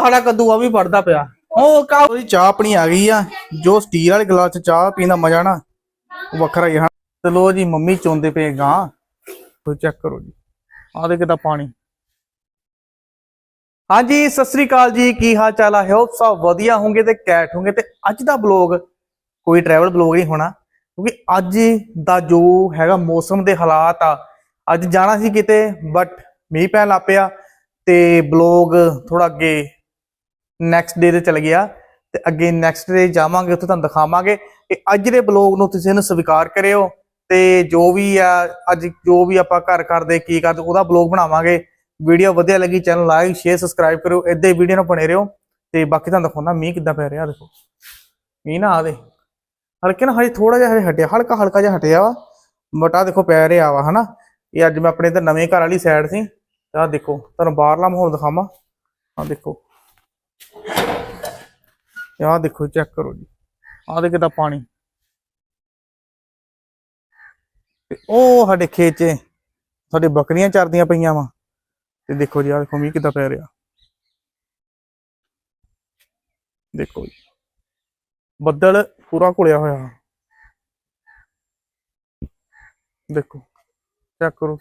ਉਹ ਸਾਡਾ ਕੱਦੂ ਆ ਵੀ ਵੜਦਾ ਪਿਆ। ਉਹ ਕਾ ਉਹਦੀ ਚਾਹ ਆਪਣੀ ਆ ਗਈ ਆ, ਜੋ ਸਟੀਲ ਵਾਲੇ ਗਲਾਸ ਚ ਚਾਹ ਪੀਣ ਦਾ ਮਜ਼ਾ ਨਾ, ਉਹ ਵੱਖਰਾ ਹੀ ਆ। ਤੇ ਲੋ ਜੀ, ਮੰਮੀ ਚੋਂਦੇ ਪਏ ਗਾਂ। ਕੋਈ ਚੈੱਕ ਕਰੋ ਜੀ। ਆ ਦੇ ਕਿਦਾ ਪਾਣੀ। ਹਾਂਜੀ, ਸਤਿ ਸ੍ਰੀ ਅਕਾਲ ਜੀ। ਕੀ ਹਾਲ ਚਾਲ ਆ? ਹੋਪ ਸਭ ਵਧੀਆ ਹੋਗੇ ਤੇ ਕੈਟ ਹੋਗੇ ਤੇ ਅੱਜ ਦਾ ਬਲੌਗ ਕੋਈ ਟਰੈਵਲ ਬਲੌਗ ਨਹੀਂ ਹੋਣਾ, ਕਿਉਂਕਿ ਅੱਜ ਦਾ ਜੋ ਹੈਗਾ ਮੌਸਮ ਦੇ ਹਾਲਾਤ ਆ, ਅੱਜ ਜਾਣਾ ਸੀ ਕਿਤੇ ਬਟ ਮੀਂਹ ਪੈਣ ਲੱਗ ਪਿਆ ਤੇ ਬਲੌਗ ਥੋੜਾ ਅੱਗੇ ਨੈਕਸਟ ਡੇ ਤੇ ਚਲ ਗਿਆ ਤੇ ਅੱਗੇ ਨੈਕਸਟ ਡੇ ਜਾਵਾਂਗੇ, ਉੱਥੇ ਤੁਹਾਨੂੰ ਦਿਖਾਵਾਂਗੇ ਕਿ ਅੱਜ ਦੇ ਬਲੌਗ ਨੂੰ ਤੁਸੀਂ ਇਹਨੂੰ ਸਵੀਕਾਰ ਕਰਿਓ ਤੇ ਜੋ ਵੀ ਆ, ਅੱਜ ਜੋ ਵੀ ਆਪਾਂ ਘਰ ਕਰਦੇ, ਕੀ ਕਰਦੇ, ਉਹਦਾ ਬਲੌਗ ਬਣਾਵਾਂਗੇ। ਵੀਡੀਓ ਵਧੀਆ ਲੱਗੀ ਚੈਨਲ ਲਾਈਕ ਸ਼ੇਅਰ ਸਬਸਕ੍ਰਾਈਬ ਕਰਿਓ ਏਦਾਂ ਹੀ ਵੀਡੀਓ ਨੂੰ ਬਣੇ ਰਹੋ ਤੇ ਬਾਕੀ ਤੁਹਾਨੂੰ ਦਿਖਾਉਣਾ, ਮੀਂਹ ਕਿੱਦਾਂ ਪੈ ਰਿਹਾ, ਦੇਖੋ। ਮੀਂਹ ਨਾ ਆਦੇ ਹਲਕੇ ਨਾ ਹਜੇ ਥੋੜਾ ਜਿਹਾ ਹਜੇ ਹਟਿਆ, ਹਲਕਾ ਹਲਕਾ ਜਿਹਾ ਹਟਿਆ ਵਾ ਬਟਾ ਦੇਖੋ ਪੈ ਰਿਹਾ ਵਾ, ਹਨਾ। ਇਹ ਅੱਜ ਮੈਂ ਆਪਣੇ ਤੇ ਨਵੇਂ ਘਰ ਵਾਲੀ ਸਾਈਡ ਸੀ, ਆਹ ਦੇਖੋ, ਤੁਹਾਨੂੰ ਬਾਹਰਲਾ ਮਾਹੌਲ ਦਿਖਾਵਾਂ। ਆਹ ਦੇਖੋ। ਇਹ ਆਹ ਦੇਖੋ ਚੈੱਕ ਕਰੋ ਜੀ। ਆਹ ਦੇ ਕਿਦਾ ਪਾਣੀ। ਤੇ ਉਹ ਸਾਡੇ ਖੇਤ 'ਚ, ਸਾਡੇ ਬੱਕਰੀਆਂ ਚਰਦੀਆਂ ਪਈਆਂ ਵਾ। ਤੇ ਦੇਖੋ ਜੀ, ਆਹ ਦੇਖੋ ਮੀਂਹ ਕਿੱਦਾਂ ਪੈ ਰਿਹਾ। ਦੇਖੋ ਜੀ। ਬੱਦਲ ਪੂਰਾ ਘੁਲਿਆ ਹੋਇਆ। ਦੇਖੋ ਚੈੱਕ ਕਰੋ।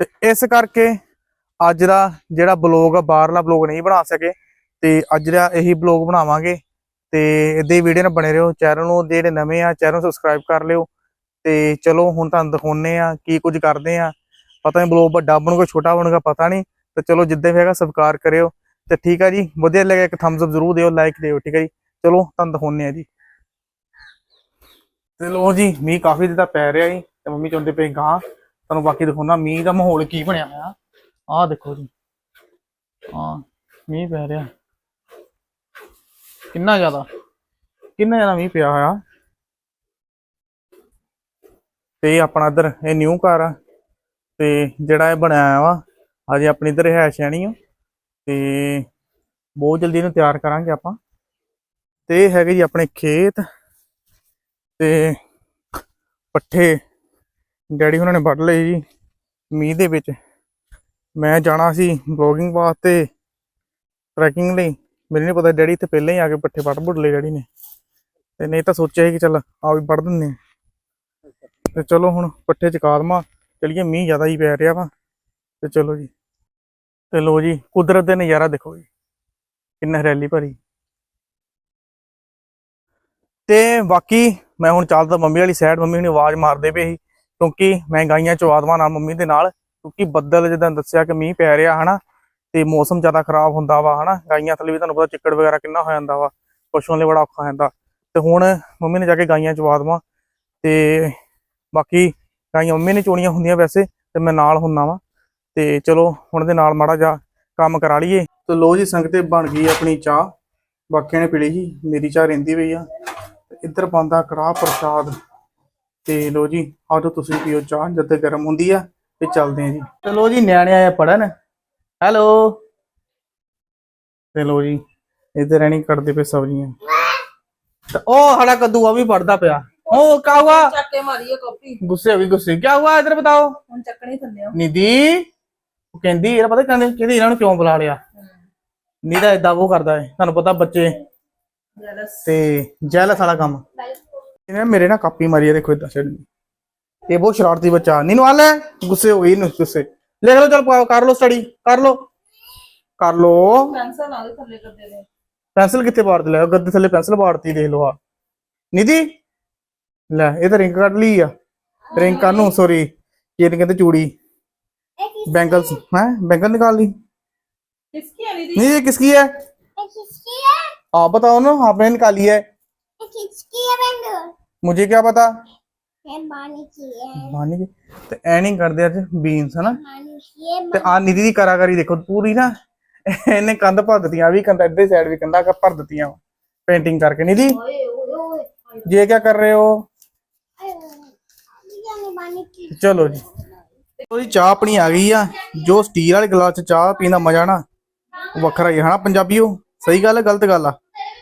ਤੇ ਇਸ ਕਰਕੇ ਅੱਜ ਦਾ ਜਿਹੜਾ ਬਲੌਗ ਆ, ਬਾਹਰਲਾ ਬਲੌਗ ਨਹੀਂ ਬਣਾ ਸਕੇ। ਤੇ ਅੱਜ ਦਾ ਇਹੀ ਬਲੌਗ ਬਣਾਵਾਂਗੇ। ਤੇ ਇਦਾਂ ਹੀ ਵੀਡੀਓ ਨਾਲ ਬਣੇ ਰਹੋ। ਚੈਨਲ ਨੂੰ ਜਿਹੜੇ ਨਵੇਂ ਆ ਚੈਨਲ ਨੂੰ ਸਬਸਕ੍ਰਾਈਬ ਕਰ ਲਿਓ। ਤੇ ਚਲੋ, ਹੁਣ ਤੁਹਾਨੂੰ ਦਿਖਾਉਨੇ ਆ ਕੀ ਕੁਝ ਕਰਦੇ ਆ। ਪਤਾ ਨਹੀਂ ਬਲੌਗ ਵੱਡਾ ਬਣੂਗਾ, ਛੋਟਾ ਬਣੂਗਾ, ਪਤਾ ਨਹੀਂ। ਤੇ ਚਲੋ, ਜਿੱਦਾਂ ਵੀ ਹੈਗਾ ਸਬਸਕ੍ਰਾਈਬ ਕਰਿਓ। ਤੇ ਠੀਕ ਆ ਜੀ, ਵਧੀਆ ਲੱਗਿਆ ਇੱਕ ਥੰਬਸ ਅਪ ਜ਼ਰੂਰ ਦਿਓ ਲਾਈਕ ਦਿਓ, ਠੀਕ ਆ ਜੀ। ਚਲੋ, ਤੁਹਾਨੂੰ ਦਿਖਾਉਨੇ ਆ ਜੀ। ਤੇ ਲੋ ਜੀ, ਮੀਂਹ ਕਾਫੀ ਦਿਨ ਦਾ ਪੈ ਰਿਹਾ ਜੀ। ਤੇ ਮੰਮੀ ਚਾਹੁੰਦੇ ਪਏ ਗਾਂ ਤੁਹਾਨੂੰ ਬਾਕੀ ਦਿਖਾਉਣਾ ਮੀਂਹ ਦਾ ਮਾਹੌਲ ਕੀ ਬਣਿਆ ਹੋਇਆ। ਆਹ ਦੇਖੋ ਜੀ। ਹਾਂ, ਮੀਂਹ ਪੈ ਰਿਹਾ। ਕਿੰਨਾ ਜ਼ਿਆਦਾ? ਕਿੰਨਾ ਜ਼ਿਆਦਾ ਮੀਂਹ ਪਿਆ ਹੋਇਆ? ਤੇ ਆਪਣਾ ਇੱਧਰ, ਇਹ ਨਿਊ ਘਰ ਆ। ਤੇ ਜਿਹੜਾ ਇਹ ਬਣਾਇਆ ਵਾ ਅਜੇ ਆਪਣੀ ਇੱਧਰ ਰਿਹਾਇਸ਼ ਆਣੀ ਆ ਤੇ ਬਹੁਤ ਜਲਦੀ ਇਹਨੂੰ ਤਿਆਰ ਕਰਾਂਗੇ ਆਪਾਂ। ਤੇ ਇਹ ਹੈਗੇ ਜੀ ਆਪਣੇ ਖੇਤ। ਤੇ ਪੱਠੇ ਡੈਡੀ ਉਹਨਾਂ ਨੇ ਵੱਢ ਲਏ ਜੀ ਮੀਂਹ ਦੇ ਵਿੱਚ। ਮੈਂ ਜਾਣਾ ਸੀ ਬਲੌਗਿੰਗ ਵਾਸਤੇ ਟਰੈਕਿੰਗ ਲਈ। ਮੈਨੂੰ ਨਹੀਂ ਪਤਾ ਡੈਡੀ ਇੱਥੇ ਪਹਿਲਾਂ ਹੀ ਆ ਕੇ ਪੱਠੇ ਵੱਢ ਵੁੱਢ ਲਏ ਡੈਡੀ ਨੇ। ਤੇ ਨਹੀਂ ਤਾਂ ਸੋਚਿਆ ਸੀ ਕਿ ਚੱਲ ਆ ਵੀ ਵੱਢ ਦਿੰਨੇ ਤੇ ਚਲੋ ਹੁਣ ਪੱਠੇ ਚਕਾ ਦਮਾ ਚਲੀਏ, ਮੀਂਹ ਜ਼ਿਆਦਾ ਹੀ ਪੈ ਰਿਹਾ ਵਾ। ਤੇ ਚਲੋ ਜੀ। ਤੇ ਲੋ ਜੀ, ਕੁਦਰਤ ਦੇ ਨਜ਼ਾਰਾ ਦੇਖੋ ਜੀ। ਕਿੰਨਾ ਹਰਿਆਲੀ ਭਰੀ। ਤੇ ਬਾਕੀ ਮੈਂ ਹੁਣ ਚੱਲਦਾ ਮੰਮੀ ਵਾਲੀ ਸਾਈਡ ਮੰਮੀ ਨੇ ਆਵਾਜ਼ ਮਾਰਦੇ ਪਏ ਸੀ। ਕਿਉਂਕਿ ਮੈਂ ਗਾਈਆਂ ਚਵਾ ਦੇਵਾਂ ਨਾਲ, ਮੰਮੀ ਦੇ ਨਾਲ। ਕਿਉਂਕਿ ਬੱਦਲ ਜਿੱਦਾਂ ਦੱਸਿਆ ਕਿ ਮੀਂਹ ਪੈ ਰਿਹਾ, ਹਨਾ। ਤੇ ਮੌਸਮ ਜ਼ਿਆਦਾ ਖਰਾਬ ਹੁੰਦਾ ਵਾ, ਹਨਾ? ਗਾਈਆਂ ਥੱਲੇ ਵੀ ਤੁਹਾਨੂੰ ਪਤਾ ਚਿੱਕੜ ਵਗੈਰਾ ਕਿੰਨਾ ਹੋ ਜਾਂਦਾ ਵਾ, ਪਸ਼ੂਆਂ ਲਈ ਬੜਾ ਔਖਾ ਹੋ ਜਾਂਦਾ। ਤੇ ਹੁਣ ਮੰਮੀ ਨੇ ਜਾ ਕੇ ਗਾਈਆਂ ਚਵਾ ਦੇਵਾਂ ਤੇ ਬਾਕੀ ਗਾਈਆਂ ਮੰਮੀ ਨੇ ਚੋਣੀਆਂ ਹੁੰਦੀਆਂ ਵੈਸੇ, ਤੇ ਮੈਂ ਨਾਲ ਹੁੰਨਾ ਵਾ। ਤੇ ਚਲੋ, ਹੁਣ ਦੇ ਨਾਲ ਮਾੜਾ ਜਾ ਕੰਮ ਕਰਾ ਲਈਏ। ਤੇ ਲੋ ਜੀ, ਸੰਗਤੇ ਬਣ ਗਈ ਆਪਣੀ ਚਾਹ। ਬਾਕੀਆਂ ਨੇ ਪੀ ਲਈ ਜੀ ਮੇਰੀ ਚਾਹ ਰਹਿੰਦੀ ਪਈ ਆ। ਇੱਧਰ ਪਾਉਂਦਾ ਕੜਾਹ ਪ੍ਰਸ਼ਾਦ। ਤੇ ਲੋ ਜੀ ਆਜੋ ਤੁਸੀਂ ਪੀਓ ਚਾਹ, ਜਦ ਤੱਕ ਗਰਮ ਹੁੰਦੀ ਆ, ਤੇ ਚੱਲਦੇ ਆ ਜੀ। ਚਲੋ ਜੀ, ਨਿਆਣੇ ਆਇਆ ਪੜਨ ਹੈਲੋ। ਤੇ ਲੋ ਜੀ ਇੱਧਰ ਰਹਿਣੀ ਕੱਢਦੇ ਪਏ ਸਬਜ਼ੀਆਂ। ਤੇ ਉਹ ਸਾਡਾ ਕੱਦੂ ਆ ਵੀ ਪੜਦਾ ਪਿਆ। ਉਹ ਕਾ ਹੁਆ ਚੱਕ ਕੇ ਮਾਰੀ ਇਹ ਕਾਪੀ। ਗੁੱਸੇ ਹੋ ਗਈ ਗੁੱਸੇ। ਕੀ ਹੁਆ ਇਧਰ ਬਤਾਓ। ਹੁਣ ਚੱਕਣੀ ਥੱਲੇ ਨਿਧੀ ਉਹ ਕਹਿੰਦੀ ਇਹ ਪਤਾ ਕਹਿੰਦੇ ਕਹਿੰਦੀ ਇਹਨਾਂ ਨੂੰ ਕਿਉਂ ਬੁਲਾ ਲਿਆ? ਨੀਦਾ ਏਦਾਂ ਉਹ ਕਰਦਾ ਹੈ ਤੁਹਾਨੂੰ ਪਤਾ ਬੱਚੇ। ਜੈਲਸ ਤੇ ਜੈਲਸ ਵਾਲਾ ਕੰਮ। ਇਹਨੇ ਮੇਰੇ ਨਾਲ ਕਾਪੀ ਮਾਰੀ ਹੈ ਦੇਖੋ ਇਦਾਂ ਛੱਡ ਇਹ ਬਹੁਤ ਸ਼ਰਾਰਤੀ ਬੱਚਾ। ਨੀਨੂ ਆ ਲੈ। ਗੁੱਸੇ ਹੋ ਗਈ ਨੂੰ ਗੁੱਸੇ। ਲਿਖ ਲਓ ਚਲ ਪਾਓ, ਕਰ ਲਓ ਸਟੱਡੀ ਕਰ ਲਓ ਕਰ ਲਓ ਪੈਨਸਲ ਨਾਲ ਦੇ ਥੱਲੇ ਕਰਦੇ ਨੇ ਪੈਨਸਲ ਕਿੱਥੇ ਪਾੜ ਲਿਆ ਗੱਦੇ ਥੱਲੇ ਪੈਨਸਲ ਪਾੜਤੀ ਦੇਖ ਲਓ ਆ ਨਿਧੀ ਲੈ ਇਹ ਤਾਂ ਰਿੰਗ ਕੱਢ ਲਈ ਆ ਰਿੰਗ ਕਰ ਨੂੰ ਸੌਰੀ ਕੀ ਕਹਿੰਦੇ ਚੂੜੀ ਬੈਂਗਲਸ ਹੈ ਬੈਂਗਲ ਨਿਕਾਲ ली ਕਿਸ ਕੀ ਆਣੀ ਦੀ नहीं ये किसकी है किसकी है आप बताओ ना आपने निकाली है ये किसकी है बेंगल मुझे क्या पता ਬਾਣੀ ਕੀ ਹੈ? ਤੇ ਐ ਨਹੀਂ ਕਰਦੇ ਅੱਜ ਬੀਨਸ ਹਨਾ? ਤੇ ਆ ਨਿਧੀ ਦੀ ਕਰਾਕਾਰੀ ਦੇਖੋ ਪੂਰੀ ਨਾ। ਇਹਨੇ ਕੰਧ ਭਰ ਦਿੱਤੀਆਂ ਵੀ ਕੰਧ ਇੱਧਰ ਸਾਈਡ ਵੀ ਕੰਧਾਂ ਭਰ ਦਿੱਤੀਆਂ। ਪੇਂਟਿੰਗ ਕਰਕੇ ਨਿਧੀ। ਓਏ ਜੇ ਕੀ ਕਰ ਰਹੇ ਹੋ? ਆਹ ਬਾਣੀ ਕੀ? ਚਲੋ ਜੀ। ਉਹਦੀ ਚਾਹ ਆਪਣੀ ਆ ਗਈ ਆ। ਜੋ ਸਟੀਲ ਵਾਲੇ ਗਲਾਸ ਚ ਚਾਹ ਪੀਣ ਦਾ ਮਜ਼ਾ ਨਾ ਉਹ ਵੱਖਰਾ ਹੀ ਹੈ ਹਨਾ ਪੰਜਾਬੀਓ? ਸਹੀ ਗੱਲ ਹੈ ਗਲਤ ਗੱਲ ਆ?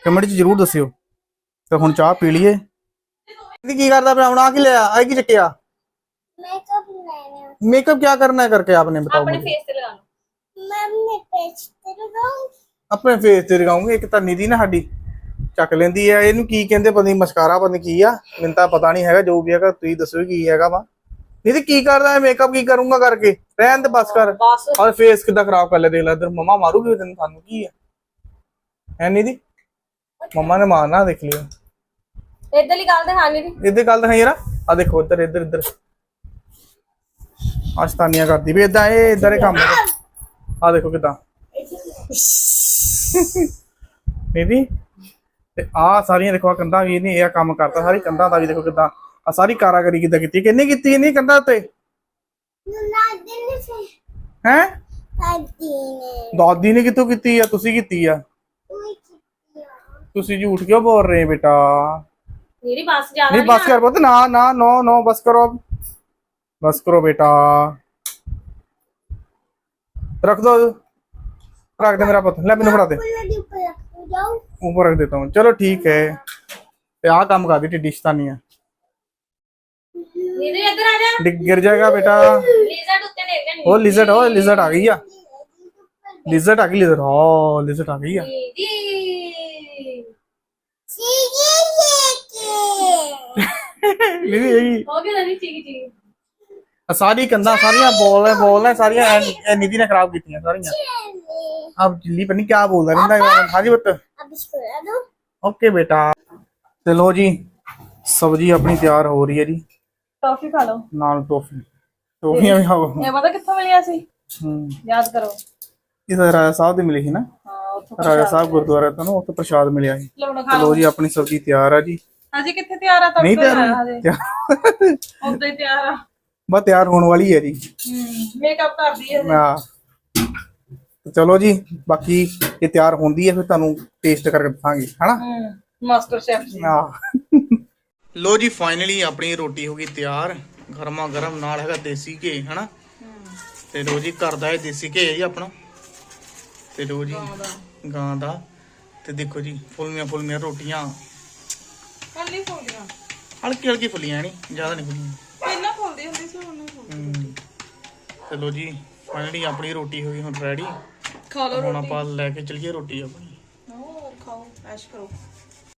ਕਮੈਂਟ ਚ ਜਰੂਰ ਦੱਸਿਓ। ਤੇ ਹੁਣ ਚਾਹ ਪੀ ਲਈਏ। ਇਹ ਕੀ ਕਰਦਾ ਪਿਆ ਹੁਣ ਆ ਕੀ ਲਿਆ ਆ ਕੀ ਚੱਕਿਆ मेकअप लेने मेकअप क्या करना है करके आपने बताओ ਆਪਣੇ मुझे ਫੇਸ ਤੇ ਲਗਾ ਲਓ मम्मी पेच तेरे गाँव ਆਪਣੇ ਫੇਸ ਤੇ ਲਗਾਉਂਗੇ ਇੱਕ ਤਾਂ ਨਿਧੀ ਨਾ ਸਾਡੀ ਚੱਕ ਲੈਂਦੀ ਆ ਇਹਨੂੰ ਕੀ ਕਹਿੰਦੇ ਪਤਾ ਨਹੀਂ ਮਸਕਾਰਾ ਪਤਾ ਨੀ ਕੀ ਆ ਮੈਨੂੰ ਤਾਂ ਪਤਾ ਨਹੀਂ ਹੈਗਾ ਜੋ ਵੀ ਹੈਗਾ ਤੁਸੀਂ ਦੱਸੋ ਕੀ ਹੈਗਾ ਵਾ ਨਿਧੀ ਕੀ ਕਰਦਾ ਹੈ ਮੇਕਅਪ ਕੀ ਕਰੂੰਗਾ ਕਰਕੇ ਰਹਿਣ ਤੇ ਬਸ ਕਰ ਬਸ ਔਰ ਫੇਸ ਕਿੱਦਾਂ ਖਰਾਬ ਕਰ ਲਿਆ ਦੇਖ ਲੈ ਇਧਰ ਮਮਾ ਮਾਰੂਗੀ ਤੈਨੂੰ ਸਾਨੂੰ ਕੀ ਆ ਹੈ ਨਿਧੀ ਮਮਾ ਨੇ ਮਾਰਨਾ ਦੇਖ ਲਿਓ ਇਧਰਲੀ ਗੱਲ ਦਿਖਾ ਨਹੀਂ ਦੀ ਇਧਰ ਗੱਲ ਦਿਖਾਈ ਯਾਰ ਆ ਦੇਖੋ ਇੱਧਰ ਇੱਧਰ ਇੱਧਰ। ਆਸਤਾਨੀਆਂ ਕਰਦੀ ਵੀ ਇਦਾਂ ਇਹ ਇਦਾਂ ਇਹ ਕੰਮ ਆ ਦੇਖੋ ਕਿਦਾਂ। ਦੀਦੀ ਤੇ ਆ ਸਾਰੀਆਂ ਦੇਖੋ ਆ ਕੰਧਾਂ ਵੀ ਇਹਨੇ ਇਹ ਕੰਮ ਕਰਤਾ। ਸਾਰੀ ਕੰਧਾਂ ਦਾ ਵੀ ਦੇਖੋ ਕਿਦਾਂ। ਆ ਸਾਰੀ ਕਾਰਾਗਰੀ ਕਿਦਾਂ ਕੀਤੀ? ਕਿੰਨੇ ਕੀਤੀ ਇਹਨੇ ਕੰਧਾਂ ਤੇ ਹੈ? ਦਾਦੀ ਨੇ। ਕਿੱਥੋਂ ਕੀਤੀ ਆ? ਤੁਸੀਂ ਕੀਤੀ ਆ? ਤੁਸੀਂ ਝੂਠ ਕਿਉਂ ਬੋਲ ਰਹੇ ਬੇਟਾ? ਮੇਰੀ ਬੱਸ ਜ਼ਿਆਦਾ ਨਹੀਂ ਬਸ ਕਰ ਪੁੱਤ ਨਾ ਨਾ ਨੋ ਨੋ ਬਸ ਕਰੋ ਬਸ ਕਰੋ बेटा रख दो रख दे मेरा पुत ले मैंने फड़ा दे पुल ऊपर रख जाओ ऊपर रख देता हूँ चलो ठीक है ਤੇ ਆਹ ਕੰਮ ਕਰਦੀ ਢਿੱਡੀ ਸ਼ਤਾਨੀਆਂ ਨੀਦੀ ਇੱਧਰ ਆ ਜਾ ਡਿੱਗ ਗਿਰ ਜਾਏਗਾ ਬੇਟਾ ਲਿਜ਼ਰਡ ਉੱਤੇ ਨੇ ਜਾ ਉਹ ਲਿਜ਼ਰਡ ਉਹ ਲਿਜ਼ਰਡ ਆ ਗਈ ਆ ਲਿਜ਼ਰਡ ਆ ਗਈ ਲਿਜ਼ਰਡ ਹਾਂ ਲਿਜ਼ਰਡ ਆ ਗਈ ਆ ਨੀਦੀ चीज़ लेके ਨਹੀਂ ਇਹ ਹੋ ਗਿਆ ਨਹੀਂ ਠੀਕ ਠੀਕ ਸਾਰੀ ਕੰਧਾਂ ਸਾਰੀਆਂ ਬੋਲ ਹੈ ਬੋਲ ਹੈ ਸਾਰੀਆਂ ਇਹ- ਇਹ ਨਿਧੀ ਨੇ ਖਰਾਬ ਕੀਤੀਆਂ ਸਾਰੀਆਂ ਆਪ ਜਿੱਲੀ ਪਨੀ ਕੀ ਬੋਲਦਾ ਰਹਿੰਦਾ ਹੈ ਹਾਂਜੀ ਪੁੱਤ अब इसको ला दो ਓਕੇ ਬੇਟਾ ਚਲੋ ਜੀ ਸਬਜੀ ਆਪਣੀ ਤਿਆਰ ਹੋ ਰਹੀ ਹੈ ਜੀ ਟੌਫੀ ਖਾ ਲਓ ਨਾਲ ਟੋਫੀ ਟੋਫੀਆਂ ਵੀ ਖਾਓ ਇਹ ਪਤਾ ਕਿੱਥੋਂ ਮਿਲਿਆ ਸੀ ਹੂੰ ਯਾਦ ਕਰੋ ਇਹ ਤਾਂ ਰਾਜਾ ਸਾਹਿਬ ਦੇ ਮਿਲੀ ਸੀ ਨਾ ਹਾਂ ਉੱਥੋਂ ਰਾਜਾ ਸਾਹਿਬ ਗੁਰਦੁਆਰਾ ਤੋਂ ਨਾ ਉੱਥੇ ਪ੍ਰਸ਼ਾਦ ਮਿਲਿਆ ਸੀ ਲਵਣਾ ਖਾ ਚਲੋ ਲਓ ਜੀ ਆਪਣੀ ਸਬਜੀ ਤਿਆਰ ਆ ਜੀ ਹਜੇ ਕਿੱਥੇ ਤਿਆਰ ਆ ਤੜਕਾ ਨਹੀਂ ਤਿਆਰ ਉਦੋਂ ਹੀ ਆ। ਹੋਣ ਵਾਲੀ ਹੈ ਜੀ। ਮੇਕਅਪ ਕਰਦੀ ਹੈ ਹਾਂ। ਚਲੋ ਜੀ ਬਾਕੀ ਇਹ ਤਿਆਰ ਹੁੰਦੀ ਹੈ ਫਿਰ ਤੁਹਾਨੂੰ ਟੇਸਟ ਕਰਕੇ ਦਿਖਾਂਗੇ ਹਨਾ? ਹੂੰ ਮਾਸਟਰ ਸ਼ੈਫ ਜੀ। ਲੋ ਜੀ ਫਾਈਨਲੀ ਆਪਣੀ ਰੋਟੀ ਹੋ ਗਈ ਤਿਆਰ। ਗਰਮਾ ਗਰਮ ਨਾਲ ਹੈਗਾ ਦੇਸੀ ਘੀ ਹਨਾ? ਤੇ ਲੋ ਜੀ ਘਰ ਦਾ ਇਹ ਦੇਸੀ ਘੀ ਹੈ ਜੀ ਆਪਣਾ। ਤੇ ਲੋ ਜੀ ਗਾਂ ਦਾ। ਤੇ ਦੇਖੋ ਜੀ ਫੁੱਲਮੀਆਂ ਫੁੱਲਮੀਆਂ ਰੋਟੀਆਂ। ਫੋਲੀਆਂ। ਹਲਕੀ ਹਲਕੀ ਫੁੱਲੀਆਂ ਨਹੀਂ ਜ਼ਿਆਦਾ ਨਹੀਂ ਫੁੱਲੀਆਂ। ਪਹਿਲਾਂ ਫੋਲਦੀ ਹੁੰਦੀ ਸੀ ਹੁਣ ਨਹੀਂ ਹਮ। ਤੇ ਲੋ ਜੀ ਫਾਈਨਲੀ ਆਪਣੀ ਰੋਟੀ ਹੋ ਗਈ ਹੁਣ ਰੈਡੀ ਖਾ ਲਓ ਹੁਣ ਆਪਾਂ ਲੈ ਕੇ ਚੱਲੀਏ ਰੋਟੀ ਆਪਣੀ। ਹੋਰ ਖਾਓ ਐਸ਼ ਕਰੋ।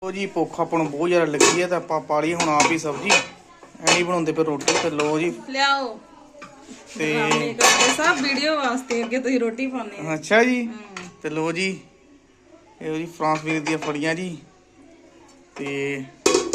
ਲੋ ਜੀ ਭੁੱਖ ਆਪਾਂ ਨੂੰ ਬਹੁਤ ਜ਼ਿਆਦਾ ਲੱਗੀ ਹੈ ਤਾਂ ਆਪਾਂ ਪਾ ਲਈ ਹੁਣ ਆਪ ਹੀ ਸਬਜ਼ੀ। ਐ ਨਹੀਂ ਬਣਾਉਂਦੇ ਪਏ ਰੋਟੀ ਤੇ ਲੋ ਜੀ। ਲਿਆਓ। ਤੇ ਸਭ ਵੀਡੀਓ ਵਾਸਤੇ ਅੱਗੇ ਤੁਸੀਂ ਰੋਟੀ ਪਾਉਂਦੇ ਆ ਅੱਛਾ ਜੀ। ਤੇ ਲੋ ਜੀ ਇਹ ਜੀ ਫਰਾਂਸ ਵੀਰ ਦੀਆਂ ਫੜੀਆਂ ਜੀ। ਤੇ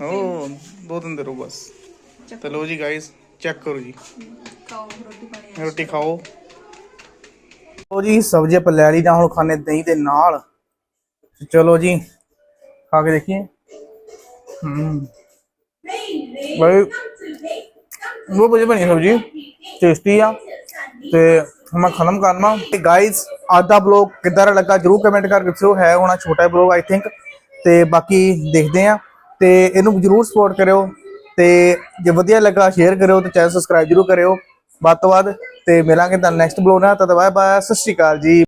ਦੋ ਦਿਨ ਦੇ ਰੋ ਬਸ। ਤੇ ਲੋ ਜੀ ਗਾਇਸ ਚੈੱਕ ਕਰੋ ਜੀ। ਰੋਟੀ ਖਾਓ। ਲੋ ਜੀ ਸਬਜ਼ੀ ਆਪਾਂ ਲੈ ਲਈ ਤਾਂ ਹੁਣ ਖਾਣੇ ਦਹੀਂ ਦੇ ਨਾਲ। ਚਲੋ ਜੀ ਖਾ ਕੇ ਦੇਖੀਏ। ਹੂੰ। ਬਈ ਉਹ ਬੁਝੇ ਬਣੀ ਸਬਜ਼ੀ। ਟੇਸਟੀ ਆ। ਤੇ ਮੈਂ ਖਤਮ ਕਰਨਾ। ਤੇ ਗਾਇਸ ਅੱਜ ਦਾ ਬਲੌਗ ਕਿਦਾਂ ਲੱਗਾ ਜਰੂਰ ਕਮੈਂਟ ਕਰਕੇ ਦੱਸਿਓ। ਹੈ ਹੋਣਾ ਛੋਟਾ ਬਲੌਗ ਆਈ ਥਿੰਕ ਤੇ ਬਾਕੀ ਦੇਖਦੇ ਆਂ ਤੇ ਇਹਨੂੰ ਜਰੂਰ ਸਪੋਰਟ ਕਰਿਓ ਤੇ ਜੇ ਵਧੀਆ ਲੱਗਾ ਸ਼ੇਅਰ ਕਰਿਓ ਤੇ ਚੈਨਲ ਸਬਸਕ੍ਰਾਈਬ ਜਰੂਰ ਕਰਿਓ। ਵੱਧ ਤੋਂ ਵੱਧ ਤੇ ਮਿਲਾਂਗੇ ਤਾਂ ਨੈਕਸਟ ਬਲੌਗ ਨਾਲ, ਤਦ ਬਾਏ ਬਾਏ ਸਤਿ ਸ਼੍ਰੀ ਅਕਾਲ ਜੀ।